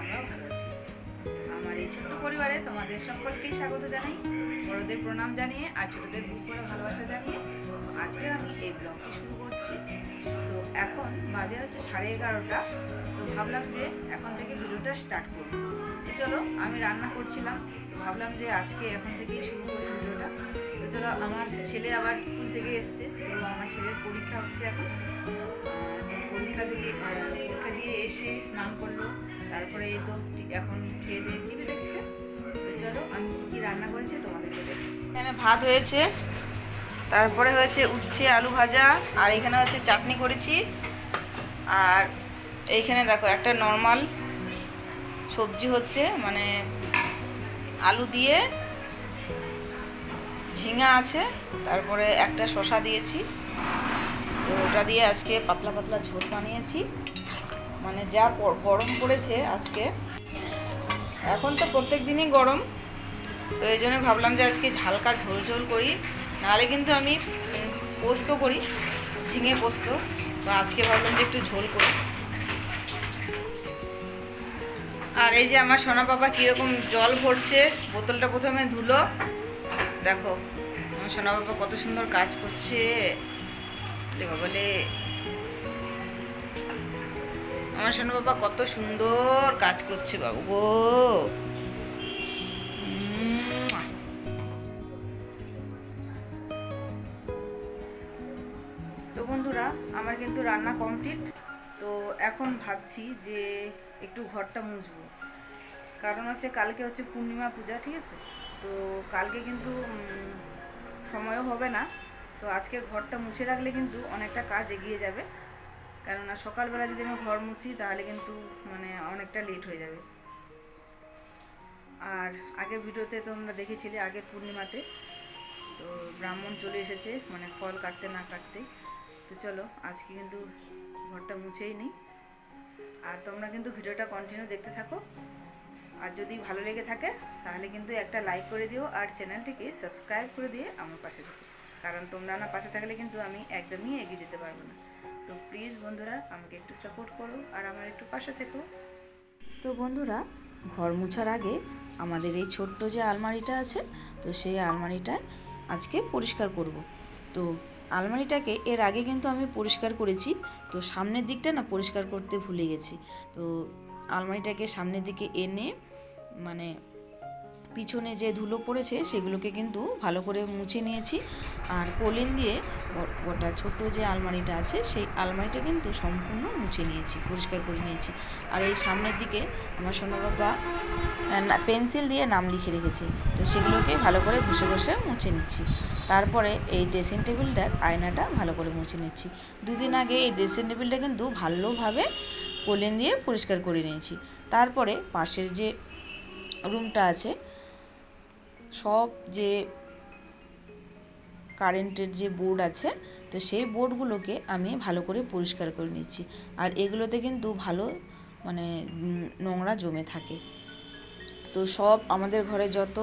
আমরাও ভালো আছি। আমার এই ছোট্ট পরিবারে তোমাদের সকলকেই স্বাগত জানাই। বড়দের প্রণাম জানিয়ে আর ছোটদের বুক করে ভালোবাসা জানিয়ে আজকের আমি এই ব্লগটি শুরু করছি। তো এখন বাজে হচ্ছে সাড়ে এগারোটা। তো ভাবলাম যে এখন থেকে ভিডিওটা স্টার্ট করব তো চলো আমি রান্না করছিলাম। তো ভাবলাম যে আজকে এখন থেকেই শুরু করি ভিডিওটা। তো চলো আমার ছেলে আবার স্কুল থেকে এসছে। তো আমার ছেলের পরীক্ষা হচ্ছে এখন। পরীক্ষা থেকে পরীক্ষা দিয়ে এসে স্নান করল। তারপরে এই তো এখন খেয়ে দিয়ে টিভি দেখছে। চলো, আমি কী কী রান্না করেছি তোমাদেরকে দেখাচ্ছি। এখানে ভাত হয়েছে, তারপরে হয়েছে উচ্ছে, আলু ভাজা, আর এখানে হচ্ছে চাটনি করেছি। আর এইখানে দেখো, একটা নর্মাল সবজি হচ্ছে মানে আলু দিয়ে ঝিঙা আছে, তারপরে একটা শশা দিয়েছি। তো ওটা দিয়ে আজকে পাতলা পাতলা ঝোল বানিয়েছি। মানে যা গরম পড়েছে আজকে। এখন তো প্রত্যেক দিনই গরম। তো এই জন্য ভাবলাম যে আজকে হালকা ঝোল ঝোল করি। নাহলে কিন্তু আমি পোস্ত করি, ঝিঙে পোস্ত। তো আজকে ভাবলাম যে একটু ঝোল করি। আর এই যে আমার সোনা বাবা কীরকম জল ভরছে, বোতলটা প্রথমে ধুলো। দেখো, আমার সোনা বাবা কত সুন্দর কাজ করছে। রে বাবালে আমার সোনা বাবা কত সুন্দর কাজ করছে বাবু গো। তো বন্ধুরা, আমার কিন্তু রান্না কমপ্লিট তো এখন ভাবছি যে একটু ঘরটা মুছবো। কারণ হচ্ছে কালকে হচ্ছে পূর্ণিমা পূজা, ঠিক আছে? তো কালকে কিন্তু সময়ও হবে না। তো আজকে ঘরটা মুছে রাখলে কিন্তু অনেকটা কাজ এগিয়ে যাবে। কেননা সকালবেলা যদি আমি ঘর মুছি, তাহলে কিন্তু মানে অনেকটা লেট হয়ে যাবে। আর আগের ভিডিওতে তোমরা দেখেছিলে, আগের পূর্ণিমাতে। তো ব্রাহ্মণ চলে এসেছে মানে ফল কাটতে না কাটতে তো চলো, আজকে কিন্তু ঘরটা মুছেই নিই আর তোমরা কিন্তু ভিডিওটা কন্টিনিউ দেখতে থাকো। আর যদি ভালো লেগে থাকে, তাহলে কিন্তু একটা লাইক করে দিও। আর চ্যানেলটিকে সাবস্ক্রাইব করে দিয়ে আমার পাশে থাকো। কারণ তোমরা না পাশে থাকলে কিন্তু আমি একদমই এগিয়ে যেতে পারব না। তো প্লিজ বন্ধুরা, আমাকে একটু সাপোর্ট করো আর আমার একটু পাশে থেকো। তো বন্ধুরা, ঘর মুছার আগে আমাদের এই ছোট্ট যে আলমারিটা আছে, তো সেই আলমারিটা আজকে পরিষ্কার করব। তো আলমারিটাকে এর আগে কিন্তু আমি পরিষ্কার করেছি, তো সামনের দিকটা না পরিষ্কার করতে ভুলে গেছি। তো আলমারিটাকে সামনের দিকে এনে মানে পিছনে যে ধুলো পড়েছে সেগুলোকে কিন্তু ভালো করে মুছে নিয়েছি। আর কলিন দিয়ে ওটা ছোট যে আলমারিটা আছে সেই আলমারিটা কিন্তু সম্পূর্ণ মুছে নিয়েছি, পরিষ্কার করে নিয়েছি। আর এই সামনের দিকে আমার সোনা বাবা পেন্সিল দিয়ে নাম লিখে রেখেছে। তো সেগুলোকে ভালো করে বসে বসে মুছে নিচ্ছি। তারপরে এই ড্রেসিং টেবিলটার আয়নাটা ভালো করে মুছে নিচ্ছি। দুদিন আগে এই ড্রেসিং টেবিলটা কিন্তু ভালোভাবে কলিন দিয়ে পরিষ্কার করে নিয়েছি। তারপরে পাশের যে রুমটা আছে সব যে কারেন্টের যে বোর্ড আছে, তো সেই বোর্ডগুলোকে আমি ভালো করে পরিষ্কার করে নিচ্ছি। আর এগুলোতে কিন্তু ভালো মানে নোংরা জমে থাকে। তো সব আমাদের ঘরে যত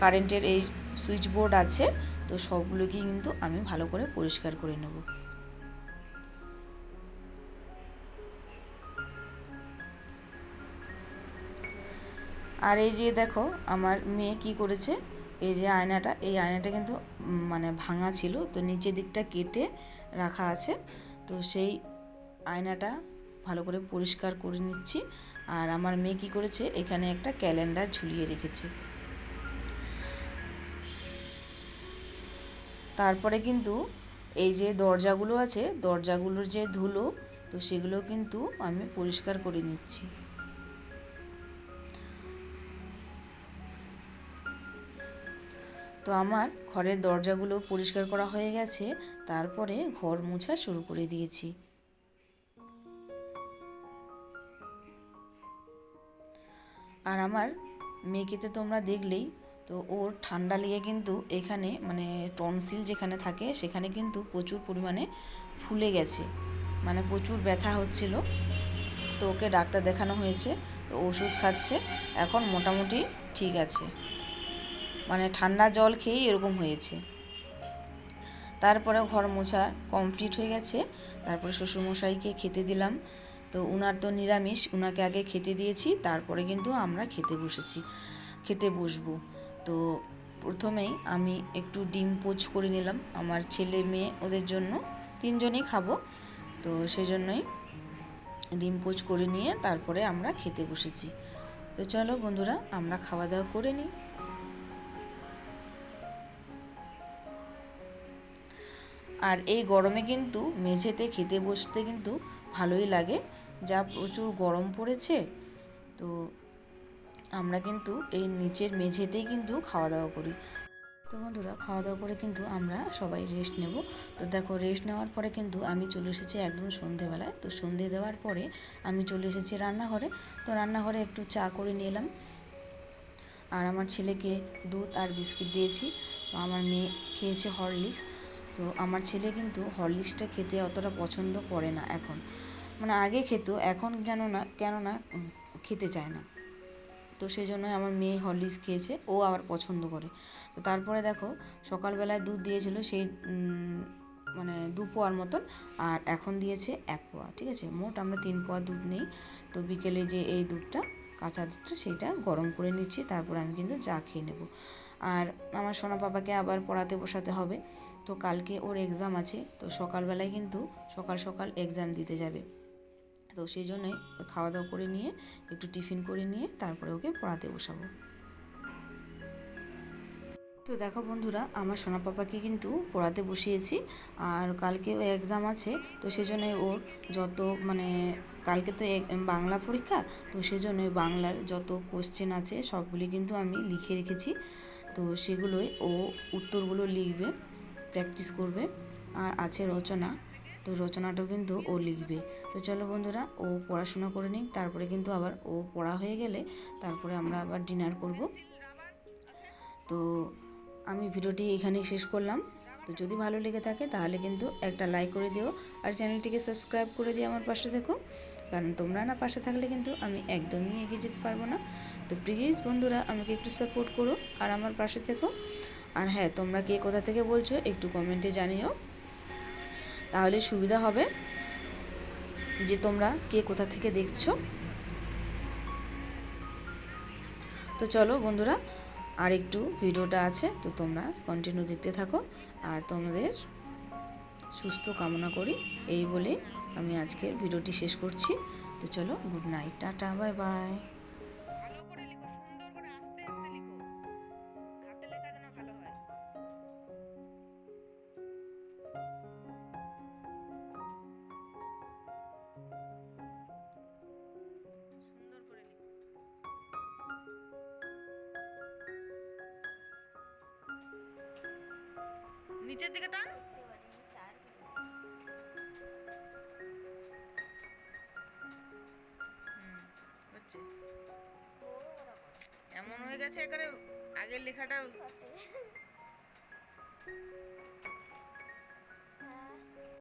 কারেন্টের এই সুইচ বোর্ড আছে, তো সবগুলোকেই কিন্তু আমি ভালো করে পরিষ্কার করে নেব। আর এই যে দেখো, আমার মেয়ে কি করেছে? এই যে আয়নাটা, এই আয়নাটা কিন্তু মানে ভাঙা ছিল, তো নিচের দিকটা কেটে রাখা আছে। তো সেই আয়নাটা ভালো করে পরিষ্কার করে নিচ্ছি। আর আমার মেয়ে কি করেছে? এখানে একটা ক্যালেন্ডার ঝুলিয়ে রেখেছে। তারপরে কিন্তু এই যে দরজাগুলো আছে, দরজাগুলোর যে ধুলো, তো সেগুলো কিন্তু আমি পরিষ্কার করে নিচ্ছি। তো আমার ঘরের দরজাগুলো পরিষ্কার করা হয়ে গেছে, তারপরে ঘর মোছা শুরু করে দিয়েছি। আর আমার মেয়েকে তোমরা দেখলেই, তো ওর ঠান্ডা লেগে কিন্তু এখানে মানে টনসিল যেখানে থাকে, সেখানে কিন্তু প্রচুর পরিমাণে ফুলে গেছে। মানে প্রচুর ব্যথা হচ্ছিল। তো ওকে ডাক্তার দেখানো হয়েছে, তো ওষুধ খাচ্ছে, এখন মোটামুটি ঠিক আছে। মানে ঠান্ডা জল খেয়েই এরকম হয়েছে। তারপরে ঘর মোছা কমপ্লিট হয়ে গেছে। তারপরে শ্বশুরমশাইকে খেতে দিলাম। তো উনার তো নিরামিষ, উনাকে আগে খেতে দিয়েছি, তারপরে কিন্তু আমরা খেতে বসেছি, খেতে বসবো। তো প্রথমেই আমি একটু ডিম পোচ করে নিলাম। আমার ছেলে মেয়ে ওদের জন্য তিনজনেই খাব। তো সেই জন্যই ডিম পোচ করে নিয়ে তারপরে আমরা খেতে বসেছি। তো চলো বন্ধুরা, আমরা খাওয়া দাওয়া করে নিই। আর এই গরমে কিন্তু মেঝেতে খেতে বসতে কিন্তু ভালোই লাগে। যা প্রচুর গরম পড়েছে, তো আমরা কিন্তু এই নিচের মেঝেতেই কিন্তু খাওয়া দাওয়া করি। তো বন্ধুরা খাওয়া দাওয়া করে কিন্তু আমরা সবাই রেস্ট নেব। তো দেখো রেস্ট নেওয়ার পরে কিন্তু আমি চলে এসেছি একদম সন্ধেবেলায়। তো সন্ধে দেওয়ার পরে আমি চলে এসেছি রান্নাঘরে। তো রান্নাঘরে একটু চা করে নিয়ে এলাম। আর আমার ছেলেকে দুধ আর বিস্কিট দিয়েছি। আমার মেয়ে খেয়েছে হরলিক্স। তো আমার ছেলে কিন্তু হরলিক্সটা খেতে অতটা পছন্দ করে না এখন। মানে আগে খেত, এখন যেন না, কেননা খেতে চায় না। তো সেই জন্যই আমার মেয়ে হরলিক্স খেয়েছে, ও আবার পছন্দ করে। তো তারপরে দেখো, সকালবেলায় দুধ দিয়েছিল সেই মানে দু পোয়ার মতন, আর এখন দিয়েছে এক পোয়া, ঠিক আছে? মোট আমরা তিন পোয়া দুধ নেই। তো বিকেলে যে এই দুধটা, কাঁচা দুধটা সেইটা গরম করে নিচ্ছি, তারপর আমি কিন্তু চা খেয়ে নেব। আর আমার সোনা পাপাকে আবার পড়াতে বসাতে হবে। তো কালকে ওর এক্সাম আছে, তো সকালবেলায় কিন্তু সকাল সকাল এক্সাম দিতে যাবে। তো সেই জন্যই খাওয়া দাওয়া করে নিয়ে, একটু টিফিন করে নিয়ে তারপরে ওকে পড়াতে বসাবো। তো দেখো বন্ধুরা, আমার সোনা পাপাকে কিন্তু পড়াতে বসিয়েছি, আর কালকে ও এক্সাম আছে, তো সেজন্য ওর যত মানে কালকে তো বাংলা পরীক্ষা, তো সেজন্য বাংলার যত কোশ্চেন আছে সবগুলি কিন্তু আমি লিখে রেখেছি। তো সেগুলোই ও উত্তরগুলো লিখবে। প্র্যাকটিস করবে আর আছে রচনা। তো রচনাটাও কিন্তু ও লিখবে। তো চলো বন্ধুরা, ও পড়াশোনা করে নিক, তারপরে কিন্তু আবার ও পড়া হয়ে গেলে তারপরে আমরা আবার ডিনার করব। তো আমি ভিডিওটি এখানেই শেষ করলাম। তো যদি ভালো লেগে থাকে তাহলে কিন্তু একটা লাইক করে দিও আর চ্যানেলটিকে সাবস্ক্রাইব করে দিও আমার পাশে দেখো। কারণ তোমরা না পাশে থাকলে কিন্তু আমি একদমই এগিয়ে যেতে পারব না। তো প্লিজ বন্ধুরা, আমাকে একটু সাপোর্ট করো আর আমার পাশে থেকো। আর হ্যাঁ তোমরা কে কোথা থেকে বলছো একটু কমেন্টে জানিও। তাহলে সুবিধা হবে যে তোমরা কে কোথা থেকে দেখছ। তো চলো বন্ধুরা, আর একটু ভিডিওটা আছে, তো তোমরা কন্টিনিউ দেখতে থাকো। আর তোমাদের সুস্থ কামনা করি, এই বলে আমি আজকের ভিডিওটি শেষ করছি। তো চলো good night tata bye bye নিচের দিকে টান। এমন হয়ে গেছে একেবারে আগের লেখাটা